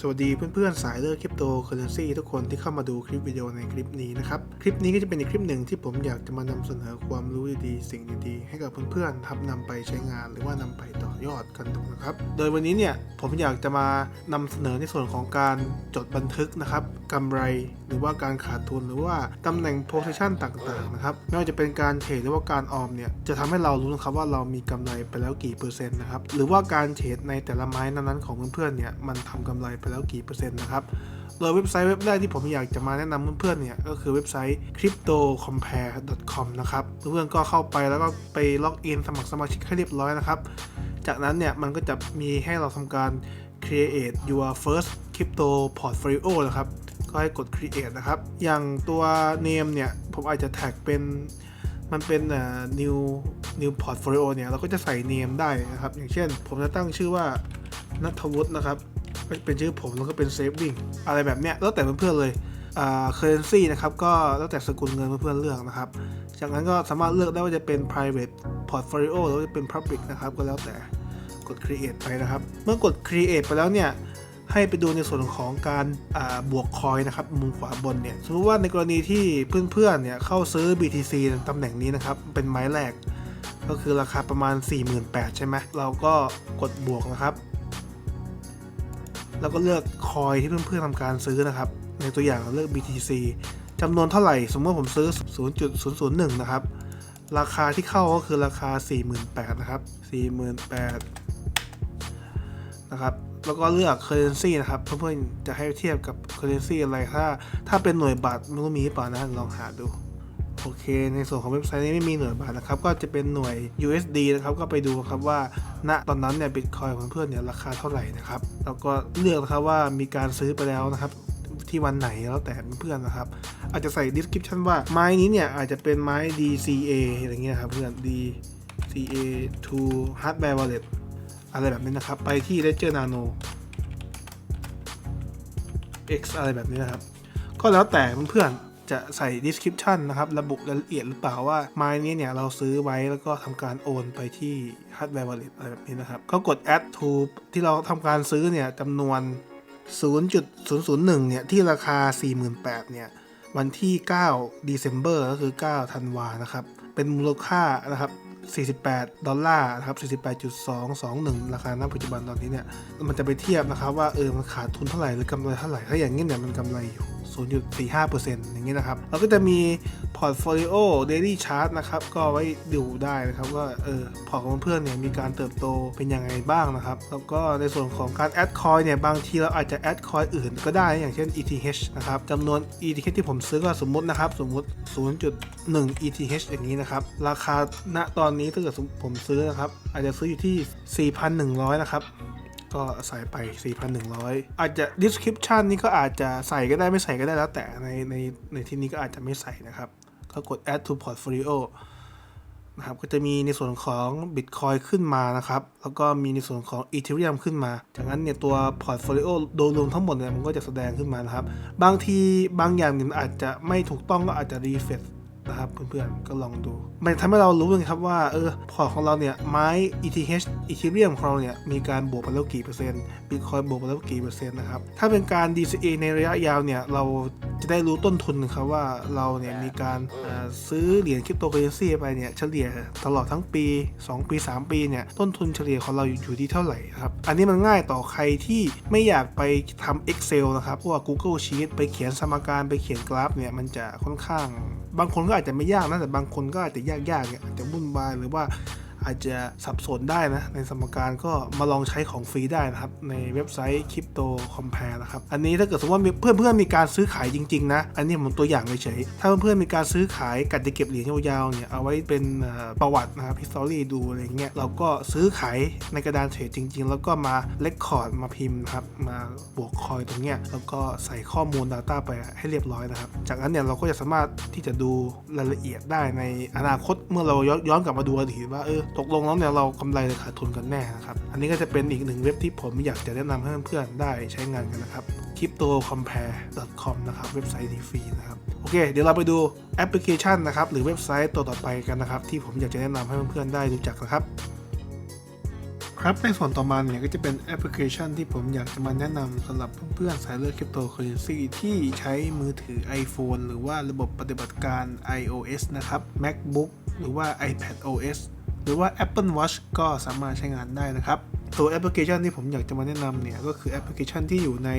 สวัสดีเพื่อนๆสายเลือกคริปโตเคอเรนซีทุกคนที่เข้ามาดูคลิปวิดีโอในคลิปนี้นะครับ คลิปนี้ก็จะเป็นอีกคลิปหนึ่งที่ผมอยากจะมานำเสนอความรู้ดีๆสิ่งดีๆ ให้กับเพื่อนๆทับนำไปใช้งานหรือว่านำไปต่อยอดกันดูนะครับ โดยวันนี้เนี่ยผมอยากจะมานำเสนอในส่วนของการจดบันทึกนะครับกำไรหรือว่าการขาดทุนหรือว่าตำแหน่ง position ต่างๆนะครับไม่ว่าจะเป็นการเทรดหรือว่าการออมเนี่ยจะทำให้เรารู้นะครับว่าเรามีกำไรไปแล้วกี่เปอร์เซ็นต์นะครับหรือว่าการเทรดในแต่ละไม้นั้นๆของเพื่อนๆเนี่ยมันทำกำไรไปแล้วกี่เปอร์เซ็นต์นะครับ โดยเว็บไซต์เว็บแรกที่ผมอยากจะมาแนะนำเพื่อนๆเนี่ยก็คือเว็บไซต์ cryptocompare.com นะครับเพื่อนๆก็เข้าไปแล้วก็ไปล็อกอินสมัครสมาชิกให้เรียบร้อยนะครับ จากนั้นเนี่ยมันก็จะมีให้เราทำการ create your first crypto portfolio นะครับ ก็ให้กด create นะครับ อย่างตัว name เนี่ย ผมอาจจะแท็กเป็น มันเป็น new new portfolio เนี่ย เราก็จะใส่ name ได้นะครับ อย่างเช่น ผมจะตั้งชื่อว่านัทวุฒินะครับ เป็นชื่อผมแล้วก็เป็น saving อะไรแบบเนี้ยแล้วแต่เพื่อนๆเลยอ่า currency นะครับก็แล้วแต่สกุลเงินเพื่อนๆเลือกนะครับ จากนั้นก็สามารถเลือกได้ว่าจะเป็น private portfolio หรือจะเป็น public นะครับก็แล้วแต่กด create ไปนะครับ เมื่อกด create ไปแล้วเนี่ยให้ไปดูในส่วนของการบวกคอยนะครับมุมขวาบนเนี่ยสมมติว่าในกรณีที่เพื่อนๆเนี่ยเข้าซื้อ BTC ตำแหน่งนี้นะครับเป็นไม้แรก ก็คือราคาประมาณ 48,000ใช่ไหมเราก็กดบวกนะครับ แล้วก็เลือกคอยที่เพื่อนๆทำการซื้อนะครับ ในตัวอย่างเราเลือก BTC จำนวนเท่าไหร่ สมมติว่าผมซื้อ 0.001 นะครับ ราคาที่เข้าก็คือราคา 48,000นะครับ 48,000นะครับ แล้วก็เลือก currency นะครับ เพื่อนๆจะให้เทียบกับ currency อะไร ถ้า ถ้าเป็นหน่วยบาทไม่รู้มีหรือเปล่านะ ลองหาดู โอเค ในส่วนของเว็บไซต์นี้ไม่มีหน่วยบาทนะครับ ก็จะเป็นหน่วย USD นะครับ ก็ไปดูครับว่า ณ ตอนนั้นเนี่ย Bitcoin ของเพื่อนเนี่ยราคาเท่าไหร่นะครับ แล้วก็เลือกนะครับว่ามีการซื้อไปแล้วนะครับที่วันไหนแล้วแต่เพื่อนนะครับ อาจจะใส่ description ว่าไม้นี้เนี่ยอาจจะเป็นไม้ DCA อะไรเงี้ยครับเพื่อน DCA to hardware wallet อะไรแบบนี้นะครับ ไปที่ Ledger Nano X อะไรแบบนี้นะครับ ก็แล้วแต่เพื่อน จะใส่ description นะครับ ระบุรายละเอียดหรือเปล่าว่าไม้นี้เนี่ย เราซื้อไว้แล้วก็ทำการโอนไปที่ hardware wallet อะไรแบบนี้นะครับ ก็กด add to ที่เราทำการซื้อเนี่ยจำนวน 0.001 เนี่ย ที่ราคา 48,000เนี่ย วันที่ 9 December ก็คือ 9 ธันวานะครับ เป็นมูลค่านะครับ48 ดอลลาร์นะครับ48.221 ราคาณปัจจุบันตอนนี้เนี่ย มันจะไปเทียบนะครับว่าเออมันขาดทุนเท่าไหร่หรือกำไรเท่าไหร่ ถ้าอย่างนี้เนี่ยมันกำไรอยู่ 0.45%อย่างนี้นะครับแล้วก็จะมี Portfolio Daily Chart นะครับ ก็ไว้ดูได้นะครับว่าเออพอร์ตของเพื่อนเนี่ยมีการเติบโตเป็นยังไงบ้างนะครับ แล้วก็ในส่วนของการ add coin เนี่ย บางทีเราอาจจะ add coin อื่นก็ได้อย่างเช่น ETH นะครับจำนวน ETH ที่ผมซื้อก็สมมตินะครับ สมมติ 0.1 ETH อย่างนี้นะครับ ราคาณตอนนี้ถ้าเกิดผมซื้อนะครับ อาจจะซื้ออยู่ที่ 4,100 นะครับ ก็ใส่ไป 4,100 อาจจะ description นี่ก็อาจจะใส่ก็ได้ไม่ใส่ก็ได้แล้วแต่ในในในที่นี้ก็อาจจะไม่ใส่นะครับ ก็กด add to portfolio นะครับก็จะมีในส่วนของ Bitcoin ขึ้นมานะครับ แล้วก็มีในส่วนของ Ethereum ขึ้นมา จากนั้นเนี่ยตัว portfolio โดยรวมทั้งหมดเนี่ยมันก็จะแสดงขึ้นมานะครับ บางทีบางอย่างเนี่ยอาจจะไม่ถูกต้องก็อาจจะ refresh นะครับเพื่อนๆก็ลองดู มันทำให้เรารู้เลยครับว่าเออพอร์ตของเราเนี่ยไม้ ETH Ethereum ของเราเนี่ยมีการบวกไปแล้วกี่เปอร์เซ็นต์ Bitcoin บวกไปแล้วกี่เปอร์เซ็นต์นะครับถ้าเป็นการ DCA ในระยะยาวเนี่ยเราจะได้รู้ต้นทุนนะครับว่าเราเนี่ยมีการเอ่อซื้อเหรียญคริปโตเคอเรนซีไปเนี่ยเฉลี่ยตลอดทั้งปี 2 ปี 3 ปีเนี่ยต้นทุนเฉลี่ยของเราอยู่อยู่ที่เท่าไหร่ครับอันนี้มันง่ายต่อใครที่ไม่อยากไปทำ Excel นะครับพวก Google Sheet ไปเขียนสมการไปเขียนกราฟเนี่ยมันจะค่อนข้าง บางคนก็อาจจะไม่ยากนะแต่บางคนก็อาจจะยากๆเนี่ยอาจจะวุ่นวายหรือว่า อาจจะสับสนได้นะ ในสมการก็มาลองใช้ของฟรีได้นะครับ ในเว็บไซต์ Crypto Compare นะครับ อันนี้ถ้าเกิดสมมติว่ามีเพื่อนๆมีการซื้อขายจริง ๆ นะ อันนี้ผมตัวอย่างเฉยๆถ้าเพื่อนๆมีการซื้อขายกัดจะเก็บเหรียญยาวๆเนี่ยเอาไว้เป็นประวัตินะครับ history ดูอะไรเงี้ยเราก็ซื้อขายในกระดานเทรดจริง ๆ แล้วก็มาเลคคอร์ดมาพิมพ์นะครับมาบวกคอยตรงเนี้ยแล้วก็ใส่ข้อมูล Data ไปให้เรียบร้อยนะครับ จากนั้นเนี่ยเราก็จะสามารถที่จะดูรายละเอียดได้ในอนาคตเมื่อเราย้อนย้อนกลับมาดูอดีตว่าเออตกลงแล้วเนี่ยเรากำไรหรือขาดทุนกันแน่นะครับ อันนี้ก็จะเป็นอีกหนึ่งเว็บที่ผมอยากจะแนะนำให้เพื่อนๆได้ใช้งานกันนะครับ cryptocompare.com นะครับ เว็บไซต์นี้ฟรีนะครับ โอเค เดี๋ยวเราไปดูแอปพลิเคชันนะครับ หรือเว็บไซต์ตัวต่อไปกันนะครับ ที่ผมอยากจะแนะนำให้เพื่อนๆได้รู้จักนะครับ ครับในส่วนต่อมาเนี่ยก็จะเป็นแอปพลิเคชันที่ผมอยากจะมาแนะนำสำหรับเพื่อนๆสายเลือดคริปโตเคอเรนซีที่ใช้มือถือ iPhone หรือว่าระบบปฏิบัติการ iOS นะครับ MacBook หรือว่า iPad OS หรือว่า Apple Watch ก็สามารถใช้งานได้นะครับ ตัวแอปพลิเคชันที่ผมอยากจะมาแนะนำเนี่ย ก็คือแอปพลิเคชันที่อยู่ใน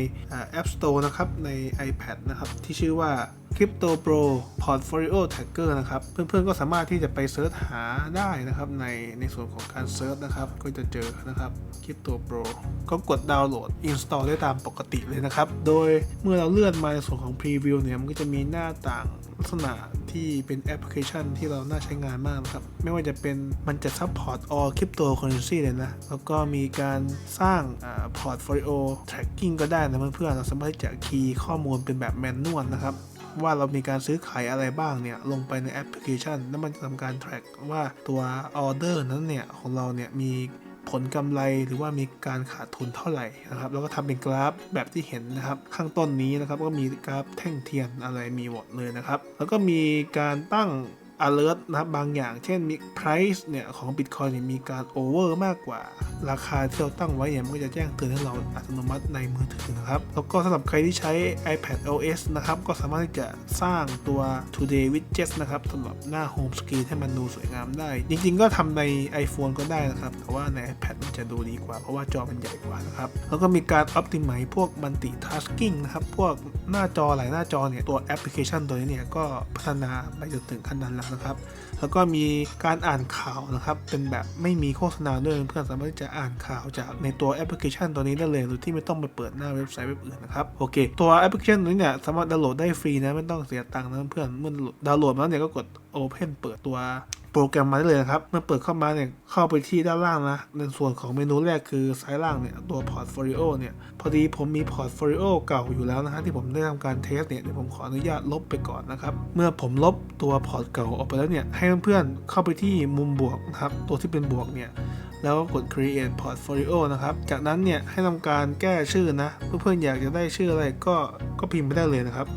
App Store นะครับ ใน iPad นะครับ ที่ชื่อว่า Crypto Pro Portfolio Tracker นะครับ เพื่อนๆก็สามารถที่จะไปเซิร์ชหาได้นะครับ ในในส่วนของการเซิร์ชนะครับ ก็จะเจอนะครับ Crypto Pro ก็กดดาวน์โหลด install ได้ตามปกติเลยนะครับ โดยเมื่อเราเลื่อนมาในส่วนของ Preview เนี่ย มันก็จะมีหน้าต่างลักษณะที่เป็นแอปพลิเคชันที่เราน่าใช้งานมากนะครับ ไม่ว่าจะเป็นมันจะ support all cryptocurrency เลยนะ แล้วก็มีการสร้างอ่า portfolio tracking ก็ได้นะเพื่อนๆเราสามารถที่จะคีย์ข้อมูลเป็นแบบแมนนวลนะครับ ว่าเรามีการซื้อขายอะไรบ้างเนี่ยลงไปในแอปพลิเคชัน แล้วมันจะทำการ track ว่าตัวออเดอร์นั้นเนี่ยของเราเนี่ยมีผลกำไรหรือว่ามีการขาดทุนเท่าไหร่นะครับแล้วก็ทำเป็นกราฟแบบที่เห็นนะครับ ข้างต้นนี้นะครับก็มีกราฟแท่งเทียนอะไรมีหมดเลยนะครับ แล้วก็มีการตั้ง alert นะครับบางอย่าง เช่นมี price เนี่ยของ Bitcoin มีการ over มากกว่า ราคาที่เราตั้งไว้เนี่ยมันก็จะแจ้งเตือนให้เราอัตโนมัติในมือถือนะครับ แล้วก็สำหรับใครที่ใช้ iPad OS นะครับ ก็สามารถที่จะสร้างตัว Today Widget นะครับสำหรับหน้า Home Screen ให้มันดูสวยงามได้ จริงๆ ก็ทำใน iPhone ก็ได้นะครับ แต่ว่าใน iPad มันจะดูดีกว่า เพราะว่าจอมันใหญ่กว่านะครับ แล้วก็มีการ Optimize พวก Multitasking นะครับ พวกหน้าจอหลายหน้าจอเนี่ยตัวแอปพลิเคชันตัวนี้เนี่ยก็พัฒนาไปจนถึงขั้นนั้นแล้วนะครับ แล้วก็มีการอ่านข่าวนะครับ เป็นแบบไม่มีโฆษณาด้วยเพื่อนสามารถที่จะอ่านข่าวจากในตัวแอปพลิเคชันตัวนี้ได้เลยโดยที่ไม่ต้องไปเปิดหน้าเว็บไซต์เว็บอื่นนะครับ โอเค ตัวแอปพลิเคชันตัวนี้เนี่ยสามารถดาวน์โหลดได้ฟรีนะ ไม่ต้องเสียตังค์นะเพื่อน เมื่อดาวน์โหลดมาแล้วเนี่ยก็กด Open เปิดตัว โปรแกรมมาได้เลยนะครับ เมื่อเปิดเข้ามาเนี่ย เข้าไปที่ด้านล่างนะ ในส่วนของเมนูแรกคือซ้ายล่างเนี่ย ตัว Portfolio เนี่ย พอดีผมมี Portfolio เก่าอยู่แล้วนะฮะที่ผมได้ทำการเทสเนี่ยเดี๋ยวผมขออนุญาตลบไปก่อนนะครับ เมื่อผมลบตัวพอร์ตเก่าออกไปแล้วเนี่ย ให้เพื่อนๆเข้าไปที่มุมบวกนะครับ ตัวที่เป็นบวกเนี่ยแล้วก็กด create portfolio นะครับ จากนั้นเนี่ยให้ทำการแก้ชื่อนะ เพื่อนๆอยากจะได้ชื่ออะไรก็ก็พิมพ์ไปได้เลยนะครับ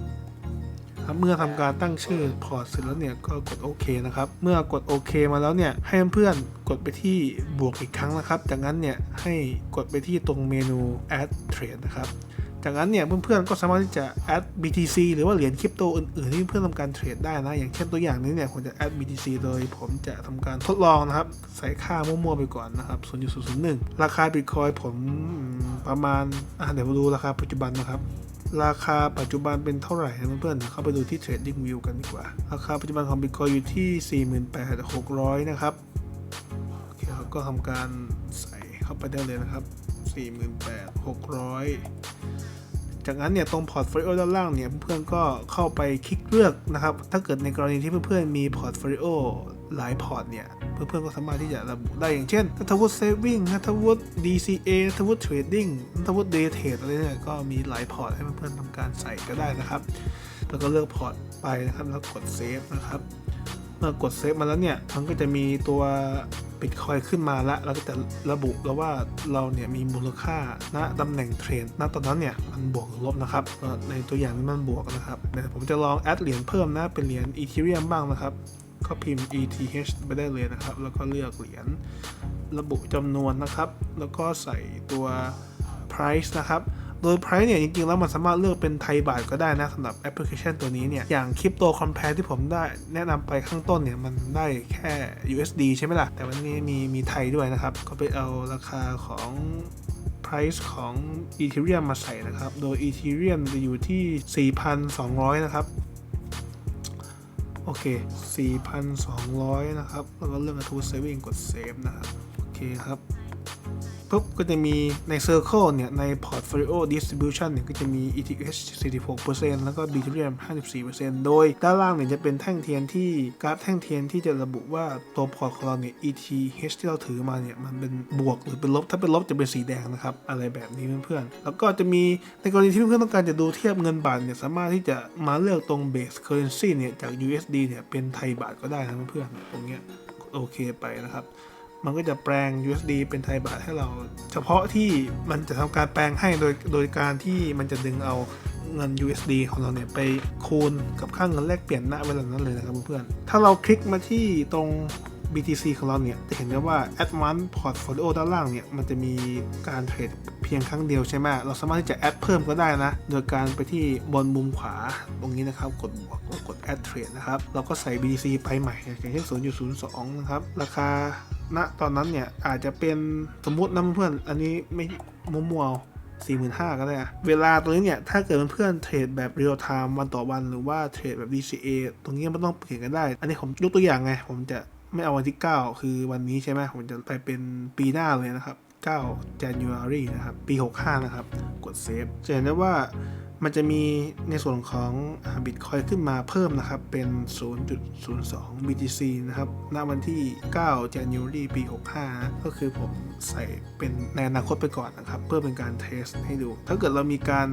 ครับเมื่อทำการตั้งชื่อพอร์ตเสร็จแล้วเนี่ยก็กดโอเคนะครับ เมื่อกดโอเคมาแล้วเนี่ยให้เพื่อนๆกดไปที่บวกอีกครั้งนะครับ จากนั้นเนี่ยให้กดไปที่ตรงเมนู add trade นะครับจากนั้นเนี่ยเพื่อนๆก็สามารถที่จะ add BTC หรือว่าเหรียญคริปโตอื่นๆที่เพื่อนทำการเทรดได้นะ อย่างเช่นตัวอย่างนี้เนี่ยผมจะ add BTC โดยผมจะทำการทดลองนะครับ ใส่ค่ามั่วๆไปก่อนนะครับ0.001 ราคา Bitcoin ผมประมาณเดี๋ยวมาดูราคาปัจจุบันนะครับ ราคาปัจจุบันเป็นเท่าไหร่นะเพื่อนๆเข้าไปดูที่ Trading View กันดีกว่า ราคาปัจจุบันของ Bitcoin อยู่ที่ 48,600 นะครับ โอเคเราก็ทำการใส่เข้าไปได้เลยนะครับ 48,600 จากนั้นเนี่ยตรงพอร์ตโฟลิโอด้านล่างเนี่ยเพื่อนๆก็เข้าไปคลิกเลือกนะครับ ถ้าเกิดในกรณีที่เพื่อนๆมีพอร์ตโฟลิโอ หลายพอร์ตเนี่ย เพื่อนๆก็สามารถที่จะระบุได้อย่างเช่นนัทวุฒิเซฟิงนัทวุฒิ DCA นัทวุฒิเทรดดิ้งนัทวุฒิเดย์เทรดอะไรเนี่ยก็มีหลายพอร์ตให้เพื่อนๆทำการใส่ก็ได้นะครับ แล้วก็เลือกพอร์ตไปนะครับแล้วกดเซฟนะครับเมื่อกดเซฟมาแล้วเนี่ยมันก็จะมีตัวบิตคอยขึ้นมาแล้วเราก็จะระบุแล้วว่าเราเนี่ยมีมูลค่าณตำแหน่งเทรนณตอนนั้นเนี่ยมันบวกหรือลบนะครับ ในตัวอย่างนี้มันบวกนะครับเดี๋ยวผมจะลองแอดเหรียญเพิ่มนะเป็นเหรียญอีเทเรียมบ้างนะครับ ก็พิมพ์ ETH ไปได้เลยนะครับ แล้วก็เลือกเหรียญระบุจำนวนนะครับ แล้วก็ใส่ตัว price นะครับ โดย price เนี่ยจริงๆ แล้วมันสามารถเลือกเป็นไทยบาทก็ได้นะสำหรับแอปพลิเคชันตัวนี้เนี่ย อย่างคริปโตคอม a r e ที่ผมได้แนะนำไปข้างต้นเนี่ย มันได้แค่ USD ใช่ไหมล่ะ แต่วันนี้มีมีไทยด้วยนะครับ ก็ไปเอาราคาของ price ของ Ethereum มาใส่นะครับ โดย Ethereum จะอยู่ที่ 4,200 นะครับ โอเค 4,200 นะครับ แล้วก็เรื่อง a t o saving กดเซฟนะครับ โอเคครับ ปุ๊บก็จะมีใน Circle เนี่ย ใน Portfolio Distribution เนี่ย ก็จะมี ETH 46%แล้วก็ Ethereum 54%โดยด้านล่างเนี่ยจะเป็นแท่งเทียนที่กราฟแท่งเทียนที่จะระบุว่าตัวพอร์ตของเราเนี่ย ETH ที่เราถือมาเนี่ย มันเป็นบวกหรือเป็นลบ ถ้าเป็นลบจะเป็นสีแดงนะครับ อะไรแบบนี้เพื่อนๆ แล้วก็จะมีในกรณีที่เพื่อนๆต้องการจะดูเทียบเงินบาทเนี่ย สามารถที่จะมาเลือกตรง Base Currency เนี่ย จาก USD เนี่ย เป็นไทยบาทก็ได้นะเพื่อนๆ ตรงเนี้ยโอเคไปนะครับ มันก็จะแปลง USD เป็นไทยบาทให้เรา เฉพาะที่มันจะทำการแปลงให้โดยโดยการที่มันจะดึงเอาเงิน USD ของเราเนี่ยไปคูณกับค่าเงินแลกเปลี่ยนณเวลานั้นเลยนะครับเพื่อนๆ ถ้าเราคลิกมาที่ตรง BTC ของเราเนี่ย จะเห็นได้ว่า Advanced Portfolio ด้านล่างเนี่ย มันจะมีการเทรดเพียงครั้งเดียวใช่ไหม เราสามารถที่จะแอดเพิ่มก็ได้นะ โดยการไปที่บนมุมขวาตรงนี้นะครับ กดบวกกด Add Trade นะครับ เราก็ใส่ BTC ไปใหม่อย่างเช่น0.02 นะครับ ราคา ณตอนนั้นเนี่ยอาจจะเป็นสมมตินะเพื่อนอันนี้ไม่มัวๆสี่หมื่นห้าก็ได้ เวลาตรงนี้เนี่ย ถ้าเกิดเพื่อนเทรดแบบเรียลไทม์วันต่อวันหรือว่าเทรดแบบ DCA ตรงนี้มันต้องเปลี่ยนกันได้ อันนี้ผมยกตัวอย่างไง ผมจะไม่เอาวันที่ 9 คือวันนี้ใช่ไหมผมจะไปเป็นปีหน้าเลยนะครับ 9 January นะครับ ปี 65 นะครับ กดเซฟจะเห็นได้ว่า มันจะมีในส่วนของบิตคอยขึ้นมาเพิ่มนะครับ เป็น 0.02 BTC นะครับณวันที่ 9 January ปี 65 ก็คือผมใส่เป็นในอนาคตไปก่อนนะครับ เพื่อเป็นการเทสให้ดู ถ้าเกิดเรามีการ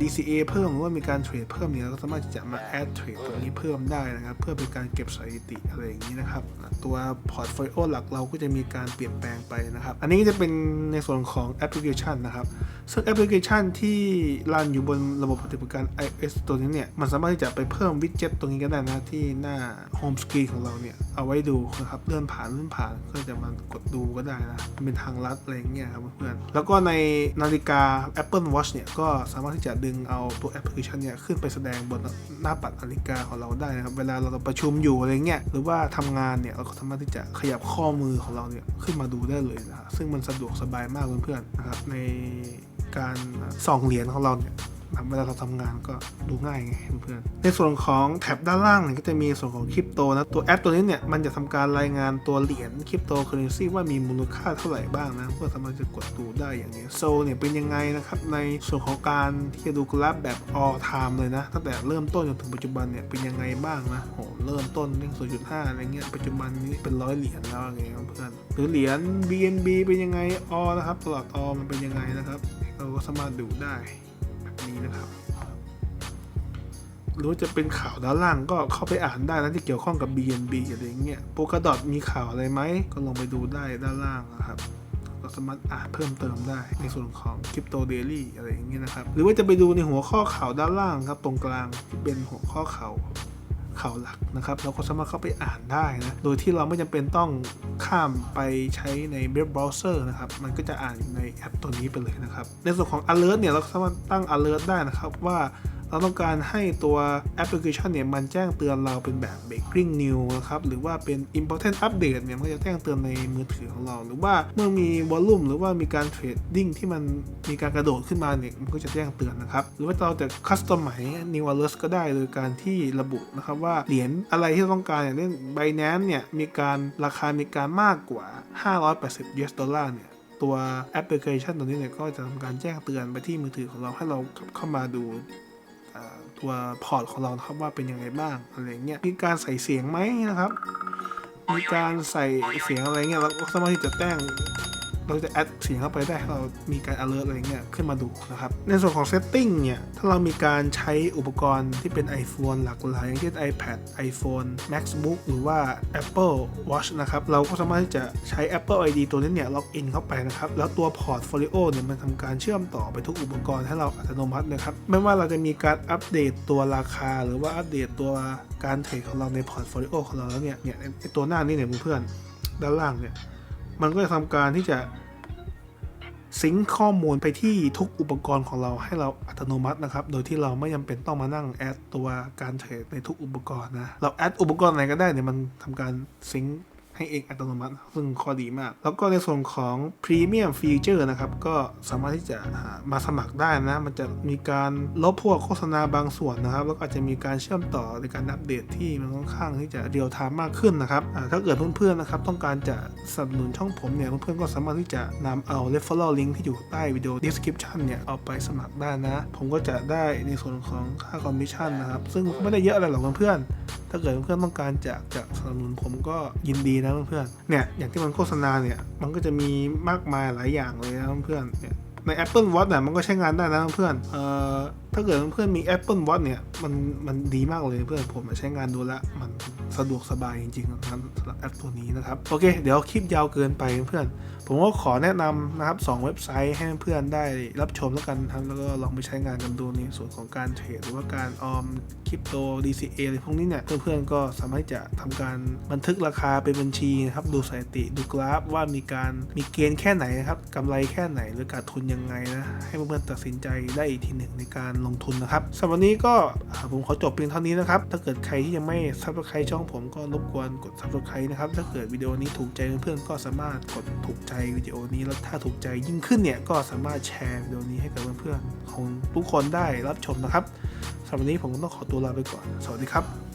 DCA เพิ่มหรือว่ามีการเทรดเพิ่มเนี่ยเราก็สามารถจะมา add trade ตรงนี้เพิ่มได้นะครับ เพื่อเป็นการเก็บสถิติอะไรอย่างนี้นะครับ ตัว portfolio หลักเราก็จะมีการเปลี่ยนแปลงไปนะครับ อันนี้ก็จะเป็นในส่วนของแอปพลิเคชันนะครับ ซึ่งแอปพลิเคชันที่รันอยู่บนระบบปฏิบัติการ iOS ตัวนี้เนี่ย มันสามารถที่จะไปเพิ่มวิดเจ็ตตรงนี้ก็ได้นะ ที่หน้า Home Screen ของเราเนี่ย เอาไว้ดูนะครับเลื่อนผ่านเลื่อนผ่านก็จะมากดดูก็ได้นะเป็นทางลัดอะไรอย่างเงี้ยครับเพื่อนๆแล้วก็ในนาฬิกา Apple Watch เนี่ย ก็สามารถที่จะดึงเอาตัวแอปพลิเคชันเนี่ย ขึ้นไปแสดงบนหน้าปัดนาฬิกาของเราได้นะครับ เวลาเราประชุมอยู่อะไรเงี้ยหรือว่าทำงานเนี่ยเราก็สามารถที่จะขยับข้อมือของเราเนี่ยขึ้นมาดูได้เลยนะครับซึ่งมันสะดวกสบายมากเพื่อนๆนะครับในการส่องเหรียญของเราเนี่ย เวลาเราทำงานก็ดูง่ายไงเพื่อนในส่วนของแท็บด้านล่างเนี่ยก็จะมีส่วนของคริปโตนะตัวแอปตัวนี้เนี่ยมันจะทำการรายงานตัวเหรียญคริปโตเคอเรนซีว่ามีมูลค่าเท่าไหร่บ้างนะเพื่อสามารถจะกดดูได้อย่างนี้โซเนี่ยเป็นยังไงนะครับในส่วนของการที่จะดูกราฟแบบ all time เลยนะตั้งแต่เริ่มต้นจนถึงปัจจุบันเนี่ยเป็นยังไงบ้างนะโหเริ่มต้นเรื่อง0.5อะไรเงี้ยปัจจุบันนี้เป็นร้อยเหรียญแล้วอะไรเงี้ยเพื่อนหรือเหรียญ BNB เป็นยังไงออนะครับตลอดออมันเป็นยังไงนะครับ เราก็สามารถดูได้ นี้นะครับหรือว่าจะเป็นข่าวด้านล่างก็เข้าไปอ่านได้นะที่เกี่ยวข้องกับ BNB อะไรอย่างเงี้ยโปกดอทมีข่าวอะไรไหมก็ลองไปดูได้ด้านล่างนะครับเราสามารถอ่านเพิ่มเติมได้ในส่วนของ Crypto Daily อะไรอย่างเงี้ยนะครับ หรือว่าจะไปดูในหัวข้อข่าวด้านล่างครับตรงกลางที่เป็นหัวข้อข่าว ข่าวหลักนะครับ เราก็สามารถเข้าไปอ่านได้นะ โดยที่เราไม่จำเป็นต้องข้ามไปใช้ในเว็บเบราว์เซอร์นะครับ มันก็จะอ่านในแอปตัวนี้ไปเลยนะครับ ในส่วนของ alert เนี่ย เราสามารถตั้ง alert ได้นะครับว่า เราต้องการให้ตัวแอปพลิเคชันเนี่ยมันแจ้งเตือนเราเป็นแบบ breaking news นะครับหรือว่าเป็น important update เนี่ยมันก็จะแจ้งเตือนในมือถือของเรา หรือว่าเมื่อมีวอลลุ่มหรือว่ามีการเทรดดิ้งที่มันมีการกระโดดขึ้นมาเนี่ยมันก็จะแจ้งเตือนนะครับหรือว่าเราจะคัสตอมใหม่ new alert ก็ได้โดยการที่ระบุนะครับว่าเหรียญอะไรที่เราต้องการอย่างเช่น Binance เนี่ยมีการราคามีการมากกว่า 580 US ดอลลาร์เนี่ยตัวแอปพลิเคชันตัวนี้เนี่ยก็จะทำการแจ้งเตือนไปที่มือถือของเราให้เราเข้ามาดู ตัวพอร์ตของเรานะครับว่าเป็นยังไงบ้างอะไรเงี้ยมีการใส่เสียงไหมนะครับ มีการใส่เสียงอะไรเงี้ยเราก็สามารถที่จะแต้ง เราจะแอดเสียงเข้าไปได้ให้เรามีการ alert อะไรเงี้ยขึ้นมาดูนะครับ ในส่วนของ setting เนี่ย ถ้าเรามีการใช้อุปกรณ์ที่เป็น iPhone หลากหลายอย่างเช่น iPad iPhone MacBook หรือว่า Apple Watch นะครับ เราก็สามารถที่จะใช้ Apple ID ตัวนี้เนี่ยล็อกอินเข้าไปนะครับ แล้วตัว Portfolio เนี่ยมันทำการเชื่อมต่อไปทุกอุปกรณ์ให้เราอัตโนมัตินะครับ ไม่ว่าเราจะมีการอัปเดตตัวราคา หรือว่าอัปเดตตัวการเทรดของเราใน Portfolio ของเราแล้วเนี่ยเนี่ยตัวหน้านี่เนี่ยเพื่อนๆด้านล่างเนี่ย มันก็จะทำการที่จะซิงค์ข้อมูลไปที่ทุกอุปกรณ์ของเราให้เราอัตโนมัตินะครับ โดยที่เราไม่จาเป็นต้องมานั่งแอดตัวการเทรดในทุกอุปกรณ์นะ เราแอดอุปกรณ์ไหนก็ได้เนี่ยมันทำการซิงค์ ให้เองอัตโนมัติ ซึ่งข้อดีมาก แล้วก็ในส่วนของ Premium Feature นะครับ ก็สามารถที่จะามาสมัครได้นะ มันจะมีการลบพวกโฆษณาบางส่วนนะครับ แล้วก็อาจจะมีการเชื่อมต่อในการอัปเดตที่มันค่อนข้างที่จะเรียลไทม์มากขึ้นนะครับ ถ้าเกิดเพื่อนๆนะครับต้องการจะสนับสนุนช่องผมเนี่ยเพื่อนๆก็สามารถที่จะนำเอา referral link ที่อยู่ใต้วิดีโอ description เนี่ยเอาไปสมัครได้นะ ผมก็จะได้ในส่วนของค่าคอมมิชชั่นนะครับ ซึ่งไม่ได้เยอะอะไรหรอกเพื่อนๆถ้าเกิดเพื่อนๆต้องการจะจะสนับสนุนผมก็ยินดีนะเพื่อนๆ เนี่ยอย่างที่มันโฆษณาเนี่ยมันก็จะมีมากมายหลายอย่างเลยนะเพื่อนๆเนี่ยใน Apple Watch เนี่ยมันก็ใช้งานได้นะเพื่อนเอ่อถ้าเกิดเพื่อนมี Apple Watch เนี่ยมันมันดีมากเลยเพื่อนผมใช้งานดูแลวมัน สะดวกสบายจริงๆนะครับสำหรับแอปตัวนี้นะครับ โอเค เดี๋ยวคลิปยาวเกินไปเพื่อน ผมก็ขอแนะนำนะครับสองเว็บไซต์ให้เพื่อนได้รับชมแล้วกันครับแล้วก็ลองไปใช้งานกันดูในส่วนของการเทรดหรือว่าการออมคริปโต DCA อะไรพวกนี้เนี่ยเพื่อนๆก็สามารถจะทำการบันทึกราคาเป็นบัญชีนะครับดูสถิติดูกราฟว่ามีการมีเกณฑ์แค่ไหนนะครับกำไรแค่ไหนหรือขาดทุนยังไงนะให้เพื่อนๆตัดสินใจได้อีกทีหนึ่งในการลงทุนนะครับสำหรับวันนี้ก็ผมขอจบเพียงเท่านี้นะครับถ้าเกิดใครที่ยังไม่ subscribe ช่ององผมก็รบกวนกด subscribe นะครับ ถ้าเกิดวิดีโอนี้ถูกใจเพื่อนๆก็สามารถกดถูกใจวิดีโอนี้แล้วถ้าถูกใจยิ่งขึ้นเนี่ยก็สามารถแชร์วิดีโอนี้ให้กับเพื่อนๆของทุกคนได้รับชมนะครับสำหรับวันนี้ผมก็ต้องขอตัวลาไปก่อน สวัสดีครับ